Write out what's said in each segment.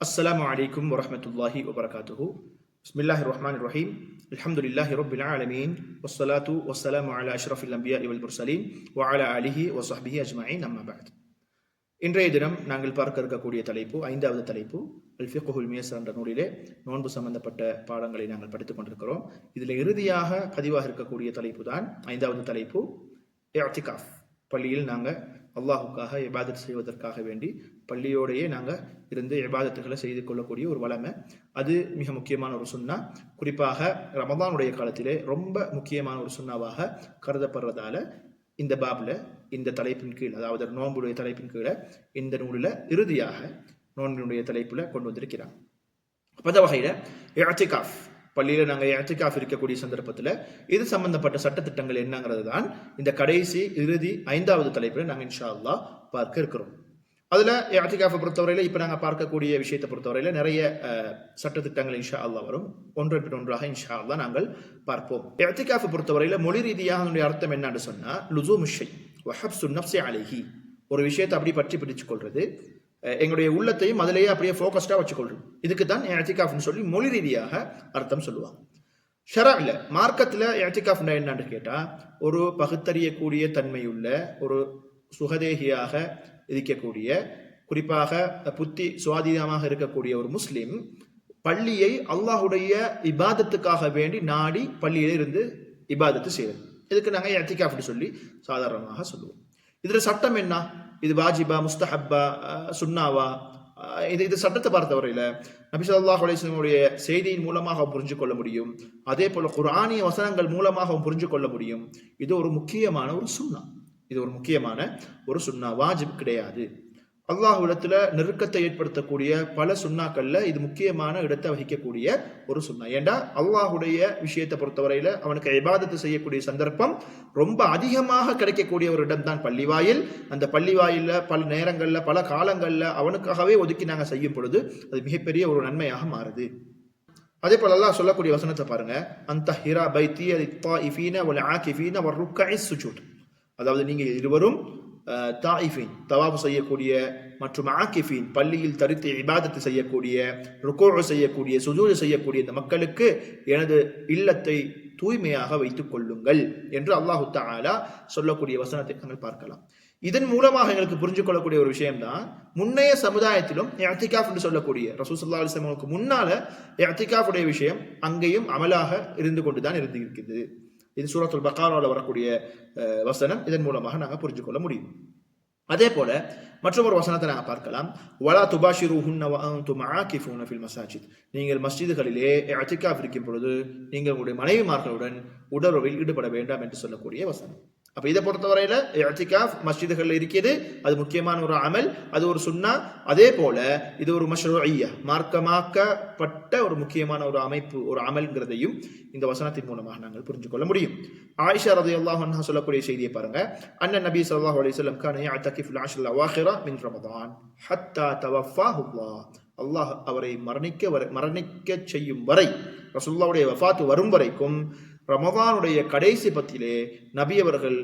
அஸ்லாம் வலைக்கம் வரமத்துல்லாஹி வபரகாத்துஹு பிஸ்மில்லாஹி ரஹ்மான் ரஹீம் அல்ஹம்துலில்லாஹி ரபில் ஆலமீன் வஸ்ஸலாத்து வஸ்ஸலாம் அலா அஷ்ரஃபில் அம்பியா இவல் முர்சலீன் வஅலா அலிஹி வசஹபிஹி அஜ்மாயின் அம்மா பாத் இன்றைய தினம் நாங்கள் பார்க்க இருக்கக்கூடிய தலைப்பு ஐந்தாவது தலைப்பு அல் ஃபிகுல் என்ற நூலிலே நோன்பு சம்பந்தப்பட்ட பாடங்களை நாங்கள் படித்துக் கொண்டிருக்கிறோம். இதில் இறுதியாக பதிவாக இருக்கக்கூடிய தலைப்பு தான் ஐந்தாவது தலைப்பு எத்திகாஃப் பள்ளியில் நாங்கள் அல்லாஹுக்காக இபாதத் செய்வதற்காக வேண்டி பள்ளியோடையே நாங்கள் இருந்து இபாதத்துகளை செய்து கொள்ளக்கூடிய ஒரு வளமை. அது மிக முக்கியமான ஒரு சுண்ணா குறிப்பாக ரமதானுடைய காலத்திலே ரொம்ப முக்கியமான ஒரு சுண்ணாவாக கருதப்படுறதால இந்த பாபில் இந்த தலைப்பின் கீழ் அதாவது நோன்புடைய தலைப்பின் கீழே இந்த நூலில் இறுதியாக நோன்பினுடைய தலைப்பில் கொண்டு வந்திருக்கிறான் அப்போ அந்த வகையில் இஅ்திகாஃப் பள்ளியில் நாங்கள் இஅ்திகாஃப் இருக்கக்கூடிய சந்தர்ப்பத்தில் இது சம்பந்தப்பட்ட சட்டத்திட்டங்கள் என்னங்கிறது தான் இந்த கடைசி இறுதி ஐந்தாவது தலைப்பில் நாங்கள் இன்ஷா அல்லா பார்க்க இருக்கிறோம். அதில் இஅ்திகாஃபை பொறுத்தவரையில் இப்போ நாங்கள் பார்க்கக்கூடிய விஷயத்தை பொறுத்தவரையில் நிறைய சட்டத்திட்டங்கள் இன்ஷா அல்லா வரும். ஒன்றன் பின் ஒன்றாக இன்ஷா அல்லா நாங்கள் பார்ப்போம். இஅ்திகாஃபை பொறுத்தவரையில் மொழி ரீதியாக அதனுடைய அர்த்தம் என்னன்னு சொன்னால் லுசூ முஷை வஹப் சுன்னப்சி அலிஹி. ஒரு விஷயத்தை அப்படி பற்றி பிடிச்சு கொள்வது எங்களுடைய உள்ளத்தையும் அதிலேயே அப்படியே ஃபோக்கஸ்டாக வச்சுக்கொள்றோம் இதுக்கு தான் ஏத்திகாஃப்னு சொல்லி மொழி ரீதியாக அர்த்தம் சொல்லுவாங்க. ஷரா இல்லை மார்க்கத்தில் ஏத்திகாஃப்னா என்னன்னு கேட்டால் ஒரு பகுத்தறியக்கூடிய தன்மையுள்ள ஒரு சுகதேகியாக இருக்கக்கூடிய குறிப்பாக புத்தி சுவாதீனமாக இருக்கக்கூடிய ஒரு முஸ்லீம் பள்ளியை அல்லாஹுடைய இபாதத்துக்காக வேண்டி நாடி பள்ளியில இருந்து இபாதத்து செய்வது. இதுக்கு நாங்கள் ஏத்திகாஃப்னு சொல்லி சாதாரணமாக சொல்லுவோம். இதில் சட்டம் என்ன? இது வாஜிபா முஸ்தஹப்பா சுன்னாவா இது இது சட்டத்தை பொறுத்தவரையில் நபி சொல்லாஹ் அலிஸ்லமுடைய செய்தியின் மூலமாக புரிஞ்சு கொள்ள முடியும். அதே போல குரானிய வசனங்கள் மூலமாகவும் புரிஞ்சு கொள்ள முடியும். இது ஒரு முக்கியமான ஒரு சுண்ணா இது ஒரு முக்கியமான ஒரு சுண்ணா வாஜிப் கிடையாது. அல்லாஹ்விடத்துல நெருக்கத்தை ஏற்படுத்தக்கூடிய பல சுண்ணாக்கள்ல இது முக்கியமான இடத்தை வகிக்கக்கூடிய ஒரு சுன்னா ஏண்டா? அல்லாஹுடைய விஷயத்தை பொறுத்தவரையில அவனுக்கு இபாதத்து செய்யக்கூடிய சந்தர்ப்பம் ரொம்ப அதிகமாக கிடைக்கக்கூடிய ஒரு இடம் தான் பள்ளிவாயில். அந்த பள்ளிவாயில்ல பல நேரங்கள்ல பல காலங்கள்ல அவனுக்காகவே ஒதுக்கி நாங்க செய்யும் பொழுது அது மிகப்பெரிய ஒரு நன்மையாக மாறுது. அதே போல அல்லாஹ் சொல்லக்கூடிய வசனத்தை பாருங்க. அந்த ஹிரா பைத்தி இஃபீன ஒல் ஆகிஃபீன ஒரு ருக்கை சுஜூட் அதாவது நீங்க இருவரும் தாயிஃபின் தவாபு செய்யக்கூடிய மற்றும் ஆக்கிஃபின் பள்ளியில் தரித்து இபாதத்து செய்யக்கூடிய ருக்கோழ செய்யக்கூடிய சுஜூது செய்யக்கூடிய இந்த மக்களுக்கு எனது இல்லத்தை தூய்மையாக வைத்துக் கொள்ளுங்கள் என்று அல்லாஹு தாலா சொல்லக்கூடிய வசனத்தை நாங்கள் பார்க்கலாம். இதன் மூலமாக எங்களுக்கு புரிஞ்சு கொள்ளக்கூடிய ஒரு விஷயம்தான் முன்னைய சமுதாயத்திலும் எத்திகாஃப் என்று சொல்லக்கூடிய ரசூசல்லா அலைஹி முன்னால எத்திகாஃபுடைய விஷயம் அங்கேயும் அமலாக இருந்து கொண்டுதான் இருந்து இருக்குது இது சூரத்துல் பக்காராவில் வரக்கூடிய வசனம். இதன் மூலமாக நாங்கள் புரிஞ்சு கொள்ள முடியும். அதே போல மற்றொரு வசனத்தை நாங்கள் பார்க்கலாம். வலா துபாஷிருஹுன்ன வ ஃபில் மசாஜித். நீங்கள் மஸ்ஜிதுகளிலே இஅ்திகாஃப் இருக்கும் பொழுது நீங்கள் உங்களுடைய மனைவிமார்களுடன் உடலுறவில் ஈடுபட வேண்டாம் என்று சொல்லக்கூடிய வசனம். அப்போ இதை பொறுத்தவரையில் அத்திகாஃப் மஸ்ஜிதுகளில் இருக்கிறது. அது முக்கியமான ஒரு அமல் அது ஒரு சுன்னா. அதே போல் இது ஒரு மஷ்ரூய்யா மார்க்கமாக்கப்பட்ட ஒரு முக்கியமான ஒரு அமைப்பு ஒரு அமல்ங்கிறதையும் இந்த வசனத்தின் மூலமாக நாங்கள் புரிஞ்சு கொள்ள முடியும். ஆயிஷா ரதி அல்லாஹ் சொல்லக்கூடிய செய்தியை பாருங்க. அண்ணன் நபி சல்லாஹ் அலிஸ்லம் கானே அத்தகிஃபுல் ஆஷல்லா வாஹிரா மின் ரமதான். ஹத்தா தவஃபா ஹுல்லா அல்லாஹ் அவரை மரணிக்க வரை மரணிக்க செய்யும் வரை ரசுல்லாவுடைய வஃபாத்து வரும் வரைக்கும் ரமதானுடைய கடைசி பத்திலே நபி அவர்கள்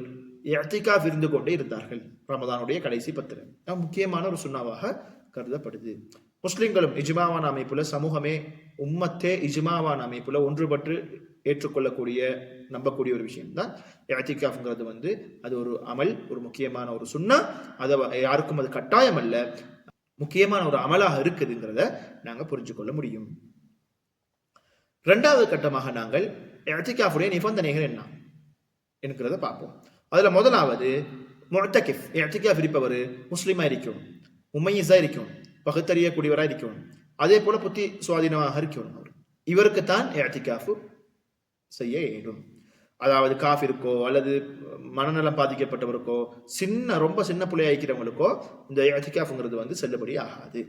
இஅ்திகாஃப் இருந்து கொண்டே இருந்தார்கள். ரமதானுடைய கடைசி பத்தில். முக்கியமான ஒரு சுண்ணாவாக கருதப்படுது. முஸ்லிம்களும் இஜ்மாவான அமைப்புல சமூகமே உம்மத்தே இஜ்மாவான அமைப்புல ஒன்றுபட்டு ஏற்றுக்கொள்ளக்கூடிய நம்பக்கூடிய ஒரு விஷயம் தான் வந்து. அது ஒரு அமல் ஒரு முக்கியமான ஒரு சுன்னா அதை யாருக்கும் அது கட்டாயம் அல்ல. முக்கியமான ஒரு அமலாக இருக்குதுங்கிறத நாங்கள் புரிஞ்சு கொள்ள முடியும். ரெண்டாவது கட்டமாக நாங்கள் இஅ்திகாஃபுடைய நிபந்தனைகள் என்ன? என்கிறத பார்ப்போம். அதில் முதலாவது முஅத்தகிஃப் இஅ்திகாஃப் இருப்பவர் முஸ்லீமாக இருக்கும் உமையீஸாக இருக்கும் பகுத்தறியக்கூடியவராக இருக்கும் அதே போல் புத்தி சுவாதீனமாக இருக்கணும் அவர். இவருக்கு தான் இஅ்திகாஃப் செய்ய இயலும் அதாவது காஃபிற்கோ அல்லது மனநலம் பாதிக்கப்பட்டவருக்கோ சின்ன ரொம்ப சின்ன பிள்ளையாக இருக்கிறவங்களுக்கோ இந்த இஅ்திகாஃப்ங்கிறது வந்து செல்லுபடி ஆகாது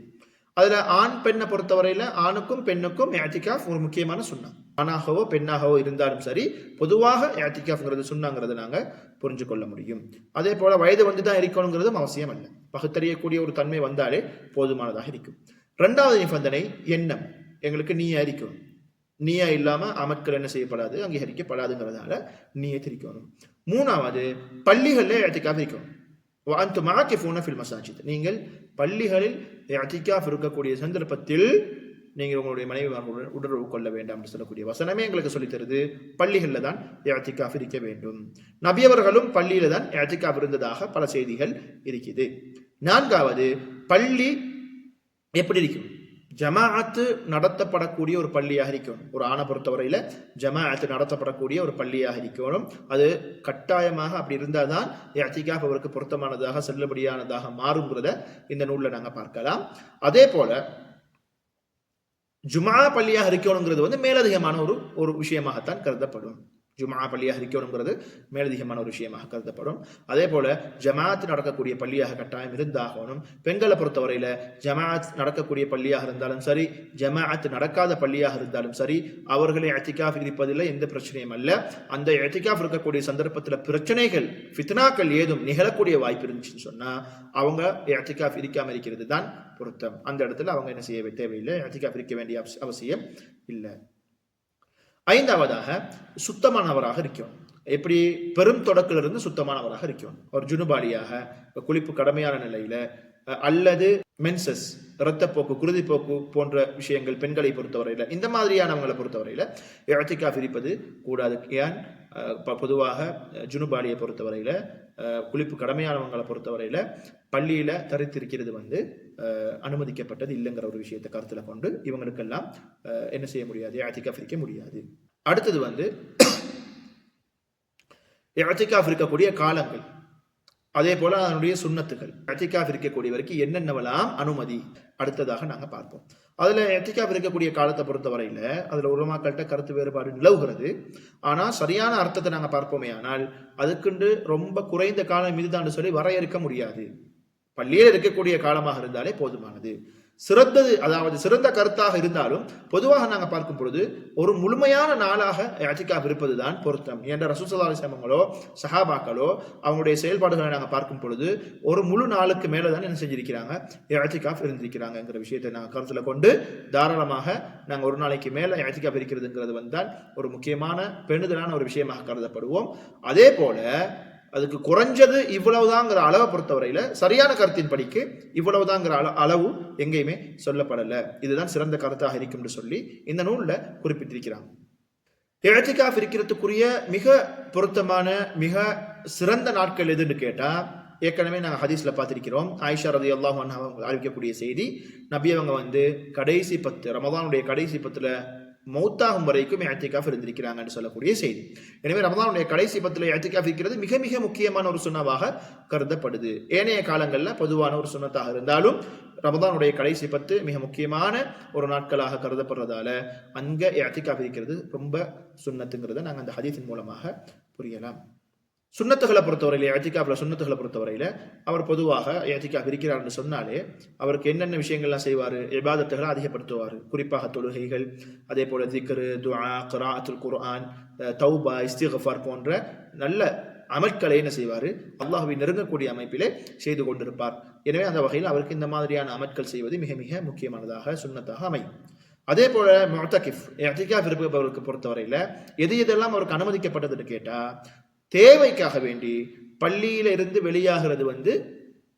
அதுல ஆண் பெண்ணை பொறுத்தவரையில ஆணுக்கும் பெண்ணுக்கும் இஅ்திகாஃப் ஒரு முக்கியமான சுண்ணா. ஆணாகவோ பெண்ணாகவோ இருந்தாலும் சரி பொதுவாக இஅ்திகாஃப்ங்கிறது சுண்ணாங்கிறது நாங்கள் புரிஞ்சு கொள்ள முடியும். அதே போல வயது வந்து தான் இருக்கணுங்கிறதும் அவசியம் அல்ல. பகுத்தறியக்கூடிய ஒரு தன்மை வந்தாலே போதுமானதாக இருக்கும். ரெண்டாவது நிபந்தனை எண்ணம். எங்களுக்கு நீயா இருக்கணும். நீயா இல்லாம அமட்கள் என்ன செய்யப்படாது அங்கீகரிக்கப்படாதுங்கிறதால நீயே திரிக்கணும். மூணாவது பள்ளிகளில் இடத்துக்காக இருக்கணும். வாந்து மாக்கிஃபூன ஃபில் மசாஜித் நீங்கள் பள்ளிகளில் அத்திகாஃப் இருக்கக்கூடிய சந்தர்ப்பத்தில் நீங்கள் உங்களுடைய மனைவிமார்களுடன் உடலுறவு கொள்ள வேண்டாம் என்று சொல்லக்கூடிய வசனமே எங்களுக்கு சொல்லித் தருது. பள்ளிகளில் தான் ஏத்திக்காஃப் இருக்க வேண்டும். நபியவர்களும் பள்ளியில தான் ஏத்திக்காஃப் இருந்ததாக பல செய்திகள் இருக்குது நான்காவது பள்ளி எப்படி இருக்கும்? ஜமாஅத்து நடத்தப்படக்கூடிய ஒரு பள்ளியாக இருக்கணும். ஒரு ஆணை பொறுத்தவரையில் ஜமாஅத்து நடத்தப்படக்கூடிய ஒரு பள்ளியாக இருக்கணும். அது கட்டாயமாக அப்படி இருந்தால் தான் அத்திகாஃப் அவருக்கு பொருத்தமானதாக செல்லுபடியானதாக மாறுங்கிறத இந்த நூலில் நாங்கள் பார்க்கலாம். அதே போல ஜுமா பள்ளியாக இருக்கணுங்கிறது வந்து மேலதிகமான ஒரு ஒரு விஷயமாகத்தான் கருதப்படும். ஜுமா பள்ளியாக இருக்கணுங்கிறது மேலதிகமான ஒரு விஷயமாக கருதப்படும். அதே போல ஜமாத் நடக்கக்கூடிய பள்ளியாக கட்டாயம் இருந்தாகணும். பெண்களை பொறுத்தவரையில ஜமாத் நடக்கக்கூடிய பள்ளியாக இருந்தாலும் சரி ஜமாத் நடக்காத பள்ளியாக இருந்தாலும் சரி அவர்களை எத்திகாஃப் இருப்பதில் எந்த பிரச்சனையும் அல்ல. அந்த எத்திகாஃப் இருக்கக்கூடிய சந்தர்ப்பத்தில் பிரச்சனைகள் ஃபித்னாக்கள் ஏதும் நிகழக்கூடிய வாய்ப்பு இருந்துச்சுன்னு சொன்னா அவங்க எத்திகாஃப் இருக்காமல் இருக்கிறது தான் பொருத்தம். அந்த இடத்துல அவங்க என்ன செய்ய தேவையில்லை. எத்திகாஃப் இருக்க வேண்டிய அவசியம் இல்லை. ஐந்தாவதாக சுத்தமானவராக இருக்கும் எப்படி? பெரும் தொடக்கிலிருந்து சுத்தமானவராக இருக்கும் ஒரு ஜுனுபாலியாக குளிப்பு கடமையான நிலையில அல்லது மென்சஸ் இரத்தப்போக்கு குருதிப்போக்கு போன்ற விஷயங்கள் பெண்களை பொறுத்தவரையில இந்த மாதிரியானவங்களை பொறுத்தவரையில இழத்திக்காஃப் இருப்பது கூடாது. ஏன்? பொதுவாக ஜுனுபாலியை பொறுத்தவரையில குளிப்பு கடமையானவங்களை பொறுத்தவரையில பள்ளியில தரித்திருக்கிறது வந்து அனுமதிக்கப்பட்டது இல்லைங்கிற ஒரு விஷயத்தை கருத்தில் கொண்டு இவங்களுக்கெல்லாம் என்ன செய்ய முடியாது? இழத்திக்காஃப் இருக்க முடியாது. அடுத்தது வந்து இழத்திக்காஃப் இருக்கக்கூடிய காலங்கள். அதே போல அதனுடைய சுண்ணத்துகள். எத்திகாஃப் இருக்கக்கூடியவருக்கு என்னென்னவெல்லாம் அனுமதி? அடுத்ததாக நாங்கள் பார்ப்போம். அதில் எத்திகாஃப் இருக்கக்கூடிய காலத்தை பொறுத்தவரையில் அதில் உலமாக்கள்கிட்ட கருத்து வேறுபாடு நிலவுகிறது. ஆனால் சரியான அர்த்தத்தை நாங்கள் பார்ப்போமே ஆனால் அதுக்குண்டு ரொம்ப குறைந்த காலம் இதுதான் சொல்லி வரையறுக்க முடியாது. பள்ளியில் இருக்கக்கூடிய காலமாக இருந்தாலே போதுமானது. சிறந்தது அதாவது சிறந்த கருத்தாக இருந்தாலும் பொதுவாக நாங்கள் பார்க்கும் பொழுது ஒரு முழுமையான நாளாக யாத்திகாப் இருப்பதுதான் பொருத்தம். என்ற ரசூசல்லா அலிஸ்லாமங்களோ சஹாபாக்களோ அவங்களுடைய செயல்பாடுகளை நாங்கள் பார்க்கும் பொழுது ஒரு முழு நாளுக்கு மேலே தான் என்ன செஞ்சிருக்கிறாங்க? யாத்திகாப் இருந்திருக்கிறாங்கங்கிற விஷயத்தை நாங்கள் கருத்தில் கொண்டு தாராளமாக நாங்கள் ஒரு நாளைக்கு மேலே யாத்திகாப் இருக்கிறதுங்கிறது வந்தால் ஒரு முக்கியமான பெணுதலான ஒரு விஷயமாக கருதப்படுவோம். அதே போல அதுக்கு குறைஞ்சது இவ்வளவுதாங்கிற அளவை பொறுத்தவரையில சரியான கருத்தின் படிக்கு இவ்வளவுதாங்கிற அள அளவு எங்கேயுமே சொல்லப்படலை. இதுதான் சிறந்த கருத்தாக இருக்கும்னு சொல்லி இந்த நூலில் குறிப்பிட்டிருக்கிறாங்க. இழத்திகாஃப் இருக்கிறதுக்குரிய மிக பொருத்தமான மிக சிறந்த நாட்கள் எதுன்னு கேட்டால் ஏற்கனவே நாங்கள் ஹதீஸில் பார்த்துருக்கிறோம். ஆயிஷா ரதி அல்லாஹ் அறிவிக்கக்கூடிய செய்தி நபி அவங்க வந்து கடைசி பத்து ரமதானுடைய கடைசி பத்தில் மௌத்தாகும் வரைக்கும் ஏத்திகாஃப் இருந்திருக்கிறாங்கன்னு சொல்லக்கூடிய செய்தி. எனவே ரமதானுடைய கடைசி பத்தில் ஏத்திகாஃப் இருக்கிறது மிக மிக முக்கியமான ஒரு சுண்ணவாக கருதப்படுது. ஏனைய காலங்களில் பொதுவான ஒரு சுண்ணத்தாக இருந்தாலும் ரமதானுடைய கடைசி பத்து மிக முக்கியமான ஒரு நாட்களாக கருதப்படுறதால அங்க ஏத்திகாஃப் இருக்கிறது ரொம்ப சுண்ணத்துங்கிறத நாங்கள் அந்த ஹதீஸின் மூலமாக புரியலாம். சுண்ணத்துகளை பொறுத்தவரையில ஏத்திகாஃப்ல சுண்ணத்துகளை பொறுத்தவரையில அவர் பொதுவாக ஏத்திகாஃப் இருக்கிறார்னு சொன்னாலே அவருக்கு என்னென்ன விஷயங்கள்லாம் செய்வார் இபாதத்துகளை அதிகப்படுத்துவார். குறிப்பாக தொழுகைகள் அதே போல திக்ரு துஆ கிராஅத்துல் குர்ஆன் தௌபா இஸ்திகஃபார் போன்ற நல்ல அமல்களை என்ன செய்வார்? அல்லாஹுவை நெருங்கக்கூடிய அமைப்பிலே செய்து கொண்டிருப்பார். எனவே அந்த வகையில் அவருக்கு இந்த மாதிரியான அமற்கள் செய்வது மிக மிக முக்கியமானதாக சுண்ணத்தாக அமையும். அதே போல மொத்தகிஃப் எத்திகாஃப் இருப்பவருக்கு பொறுத்தவரையில் எது எதெல்லாம் அவருக்கு அனுமதிக்கப்பட்டதுன்னு கேட்டால் தேவைக்காக வேண்டி பள்ளியில இருந்து வெளியாகிறது வந்து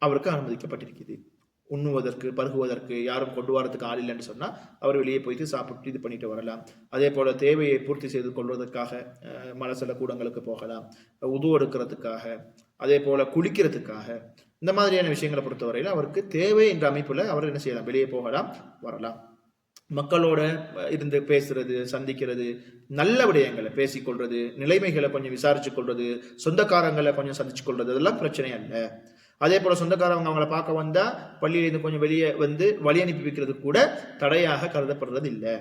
அவருக்கு அனுமதிக்கப்பட்டிருக்குது. உண்ணுவதற்கு பருகுவதற்கு யாரும் கொண்டு வரதுக்கு ஆள் இல்லைன்னு சொன்னால் அவர் வெளியே போயிட்டு சாப்பிட்டு இது பண்ணிட்டு வரலாம். அதே போல தேவையை பூர்த்தி செய்து கொள்வதற்காக மலசல கூடங்களுக்கு போகலாம். உது எடுக்கிறதுக்காக அதே போல குளிக்கிறதுக்காக இந்த மாதிரியான விஷயங்களை பொறுத்தவரையில் அவருக்கு தேவை என்ற அமைப்பில் அவர் என்ன செய்யலாம்? வெளியே போகலாம் வரலாம். மக்களோட இருந்து பேசுறது சந்திக்கிறது நல்ல விடயங்களை பேசிக்கொள்றது நிலைமைகளை கொஞ்சம் விசாரிச்சு கொள்றது சொந்தக்காரங்களை கொஞ்சம் சந்திச்சு கொள்றது அதெல்லாம் பிரச்சனை அல்ல. அதே போல சொந்தக்காரவங்க அவங்கள பார்க்க வந்தா பள்ளியிலிருந்து கொஞ்சம் வெளியே வந்து வழி அனுப்பி வைக்கிறது கூட தடையாக கருதப்படுறது இல்லை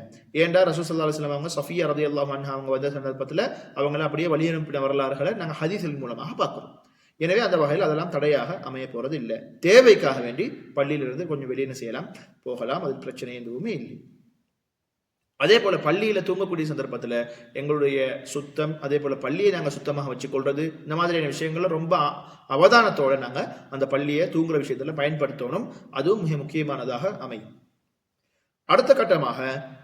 ஏன்டா ரசூசல்லா அலுவலம் அவங்க சஃபியா ரதி அல்லா அவங்க வந்த சந்தர்ப்பத்தில் அவங்கள அப்படியே வழி அனுப்பின வரலாறுகளை நாங்கள் ஹதீஸின் மூலமாக பார்க்குறோம். எனவே அந்த வகையில் அதெல்லாம் தடையாக அமைய போறது இல்லை தேவைக்காக வேண்டி பள்ளியிலிருந்து கொஞ்சம் வெளியே செய்யலாம்? போகலாம். அது பிரச்சனை எதுவுமே இல்லை. அதே போல பள்ளியில தூங்கக்கூடிய சந்தர்ப்பத்துல எங்களுடைய சுத்தம் அதே போல பள்ளியை நாங்கள் சுத்தமாக வச்சுக்கொள்றது இந்த மாதிரியான விஷயங்கள்ல ரொம்ப அவதானத்தோடு அவதானத்தோட நாங்க அந்த பள்ளியை தூங்குற விஷயத்துல பயன்படுத்தணும். அதுவும் மிக முக்கியமானதாக அமையும். அடுத்த கட்டமாக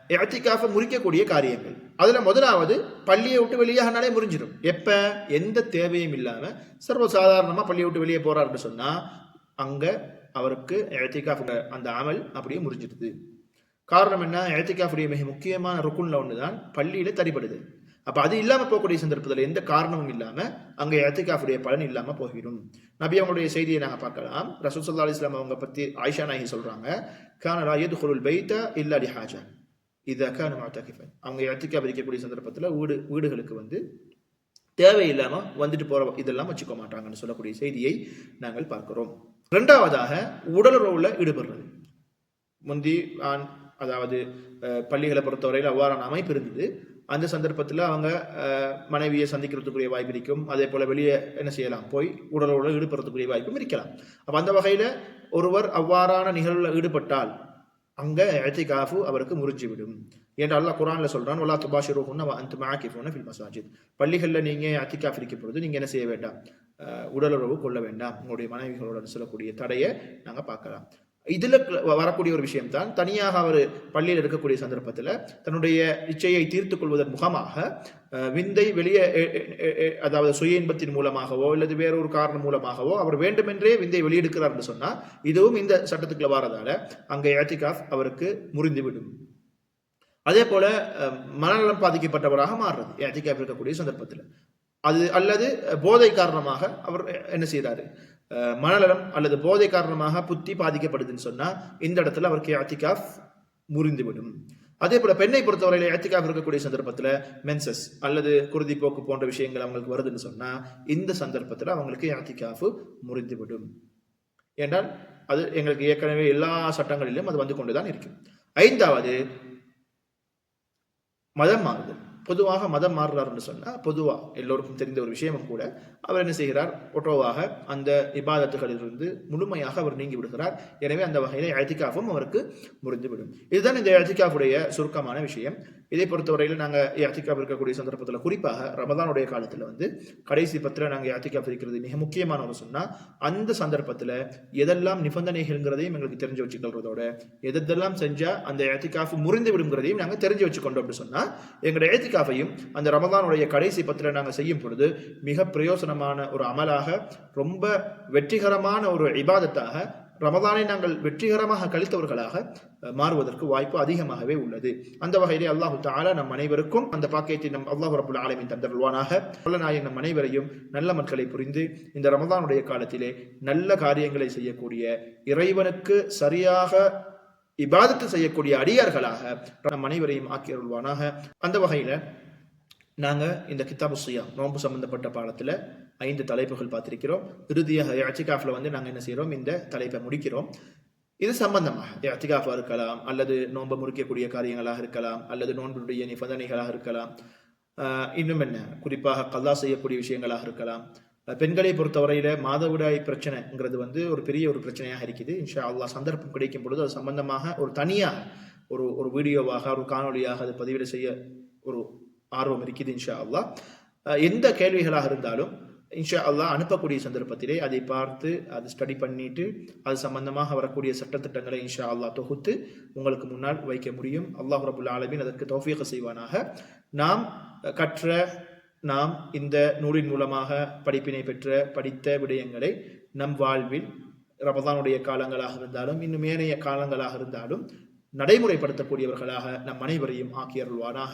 இஅ்திகாஃபை முறிக்கக்கூடிய காரியங்கள். அதுல முதலாவது பள்ளியை விட்டு வெளியாகனாலே முறிஞ்சிடும் எப்ப? எந்த தேவையும் இல்லாம சர்வசாதாரணமா பள்ளியை விட்டு வெளியே போறாருன்னு சொன்னா அங்க அவருக்கு இஅ்திகாஃப் அந்த அமல் அப்படியே முறிஞ்சிடுது காரணம் என்ன? எழுத்துக்காஃபுடைய மிக முக்கியமான ருக்குன்ல தான் பள்ளியில தரிப்படுது அப்போ அது இல்லாமல் போகக்கூடிய சந்தர்ப்பத்தில் எந்த காரணமும் இல்லாமல் அங்கே இஅ்திகாஃபுடைய பலன் இல்லாமல் போகிடும் நபி அவங்களுடைய செய்தியை நாங்கள் பார்க்கலாம். ரசூல் சல்லா அலைஹி அவங்க பற்றி ஆயிஷா நாயகி சொல்கிறாங்க கான லா யதுகுலுல் பைத்த இல்லா ஹாஜா இதாக்கா நம்ம முஅத்தகிஃபன். அவங்க இஅ்திகாஃப் பிரிக்கக்கூடிய சந்தர்ப்பத்தில் வீடு வீடுகளுக்கு வந்து தேவையில்லாமல் வந்துட்டு போகிற இதெல்லாம் வச்சுக்க மாட்டாங்கன்னு சொல்லக்கூடிய செய்தியை நாங்கள் பார்க்கிறோம். ரெண்டாவதாக உடலுறவில் ஈடுபடுறது. முந்தி ஆண் அதாவது பள்ளிகளை பொறுத்தவரையில் அவ்வாறான அமைப்பு இருந்தது. அந்த சந்தர்ப்பத்தில் அவங்க மனைவியை சந்திக்கிறதுக்குரிய வாய்ப்பு இருக்கும். அதே போல் வெளியே என்ன செய்யலாம்? போய் உடலோடு ஈடுபடுறதுக்குரிய வாய்ப்பும் இருக்கலாம். அப்போ அந்த வகையில் ஒருவர் அவ்வாறான நிகழ்வில் ஈடுபட்டால் அங்கே எழுத்தி காஃபு அவருக்கு முறிஞ்சிவிடும். என்று அல்லா குரானில் சொல்றான் வலா துபாஷிருஹுன்ன வ அன்தும் ஃபில் மசாஜித். பள்ளிகளில் நீங்கள் இஅ்திகாஃப் இருக்கும் பொழுது நீங்கள் என்ன செய்ய வேண்டாம்? உடலுறவு கொள்ள வேண்டாம். உங்களுடைய மனைவிகளோட சொல்லக்கூடிய தடையை நாங்கள் பார்க்கலாம். இதில் வரக்கூடிய ஒரு விஷயம் தான் தனியாக அவர் பள்ளியில் இருக்கக்கூடிய சந்தர்ப்பத்தில் தன்னுடைய இச்சையை தீர்த்து கொள்வதன் முகமாக விந்தை வெளியே அதாவது சுய இன்பத்தின் மூலமாகவோ அல்லது வேறொரு காரணம் மூலமாகவோ அவர் வேண்டுமென்றே விந்தை வெளியெடுக்கிறார் என்று சொன்னால் இதுவும் இந்த சட்டத்துக்குள்ள வாரதால அங்கே ஏத்திகாஃப் அவருக்கு முறிந்துவிடும். அதே போல மனநலம் பாதிக்கப்பட்டவராக மாறுறது ஏத்திகாஃப் இருக்கக்கூடிய சந்தர்ப்பத்தில். அது அல்லது போதை காரணமாக அவர் என்ன செய்தார்? மனநலம் அல்லது போதை காரணமாக புத்தி பாதிக்கப்படுதுன்னு சொன்னால் இந்த இடத்துல அவருக்கு அத்திகாஃப் முறிந்துவிடும். அதே போல பெண்ணை பொறுத்தவரையில ஏத்திகாஃப் இருக்கக்கூடிய சந்தர்ப்பத்தில் மென்சஸ் அல்லது குருதி போக்கு போன்ற விஷயங்கள் அவங்களுக்கு வருதுன்னு சொன்னால் இந்த சந்தர்ப்பத்தில் அவங்களுக்கு ஏத்திகாஃப் முறிந்துவிடும். என்றால் அது எங்களுக்கு ஏற்கனவே எல்லா சட்டங்களிலும் அது வந்து கொண்டுதான் இருக்கும் ஐந்தாவது மதம் மாறுதல். பொதுவாக மதம் மாறுறாருன்னு சொன்னால் பொதுவாக எல்லோருக்கும் தெரிந்த ஒரு விஷயமும் கூட அவர் என்ன செய்கிறார்? ஒட்டோவாக அந்த இபாதத்துகளிலிருந்து முழுமையாக அவர் நீங்கி விடுகிறார். எனவே அந்த வகையில் ஐத்திகாஃபும் அவருக்கு முறிந்துவிடும். இதுதான் இந்த ஐத்திகாஃபுடைய சுருக்கமான விஷயம். இதை பொறுத்தவரையில் நாங்கள் ஐத்திகாஃப் இருக்கக்கூடிய சந்தர்ப்பத்தில் குறிப்பாக ரமதானுடைய காலத்தில் வந்து கடைசி பத்தில் நாங்கள் ஐத்திகாஃப் இருக்கிறது மிக முக்கியமான ஒரு சொன்னால் அந்த சந்தர்ப்பத்தில் எதெல்லாம் நிபந்தனைகள்ங்கிறதையும் எங்களுக்கு தெரிஞ்சு வச்சுக்கொள்றதோட எதெல்லாம் செஞ்சால் அந்த ஐத்திகாஃப் முறிந்து விடுங்கிறதையும் நாங்கள் தெரிஞ்சு வச்சுக்கொண்டோம் அப்படின்னு சொன்னால் எங்களுடைய ஏத்திகாஃபையும் அந்த ரமதானுடைய கடைசி பத்தில் நாங்கள் செய்யும் பொழுது மிக பிரயோசனமான ஒரு அமலாக ரொம்ப வெற்றிகரமான ஒரு இபாதத்தாக ரமதானை நாங்கள் வெற்றிகரமாக கழித்தவர்களாக மாறுவதற்கு வாய்ப்பு அதிகமாகவே உள்ளது. அந்த வகையிலே அல்லாஹு தாலா நம் அனைவருக்கும் அந்த பாக்கியத்தை நம் அல்லாஹு ரபுல் ஆலமின் தந்தருள்வானாக. நாயன் நம் அனைவரையும் நல்ல மக்களை புரிந்து இந்த ரமதானுடைய காலத்திலே நல்ல காரியங்களை செய்யக்கூடிய இறைவனுக்கு சரியாக இபாதத்து செய்யக்கூடிய அடியார்களாக நம் அனைவரையும் ஆக்கியருள்வானாக அந்த வகையில் நாங்கள் இந்த கித்தாபு சுயா நோன்பு சம்பந்தப்பட்ட பாடத்தில் ஐந்து தலைப்புகள் பார்த்திருக்கிறோம். இறுதியாக அச்சிகாஃபில் வந்து நாங்கள் என்ன செய்கிறோம் இந்த தலைப்பை முடிக்கிறோம். இது சம்பந்தமாக அத்திகாஃபாக இருக்கலாம் அல்லது நோன்பை முறிக்கக்கூடிய காரியங்களாக இருக்கலாம் அல்லது நோன்புடைய நிபந்தனைகளாக இருக்கலாம். இன்னும் என்ன? குறிப்பாக கல்லா செய்யக்கூடிய விஷயங்களாக இருக்கலாம். பெண்களை பொறுத்தவரையில மாதவிடாய் பிரச்சனைங்கிறது வந்து ஒரு பெரிய ஒரு பிரச்சனையாக இருக்குது. இன்ஷா அல்லா சந்தர்ப்பம் கிடைக்கும் பொழுது அது சம்பந்தமாக ஒரு தனியாக ஒரு ஒரு வீடியோவாக ஒரு காணொளியாக அது பதிவிட செய்ய ஒரு ஆர்வம் இருக்குது இன்ஷா அல்லா எந்த கேள்விகளாக இருந்தாலும் இன்ஷா அல்லா அனுப்பக்கூடிய சந்தர்ப்பத்திலே அதை பார்த்து அது ஸ்டடி பண்ணிட்டு அது சம்பந்தமாக வரக்கூடிய சட்டத்திட்டங்களை இன்ஷா அல்லா தொகுத்து உங்களுக்கு முன்னால் வைக்க முடியும். அல்லாஹ் ரபுல்லா ஆலமீன் அதற்கு தௌஃபீக செய்வானாக. நாம் கற்ற நாம் இந்த நூலின் மூலமாக படிப்பினை பெற்ற படித்த விடயங்களை நம் வாழ்வில் ரமதானுடைய காலங்களாக இருந்தாலும் இன்னும் ஏனைய காலங்களாக இருந்தாலும் நடைமுறைப்படுத்தக்கூடியவர்களாக நம் அனைவரையும் ஆக்கியருள்வானாக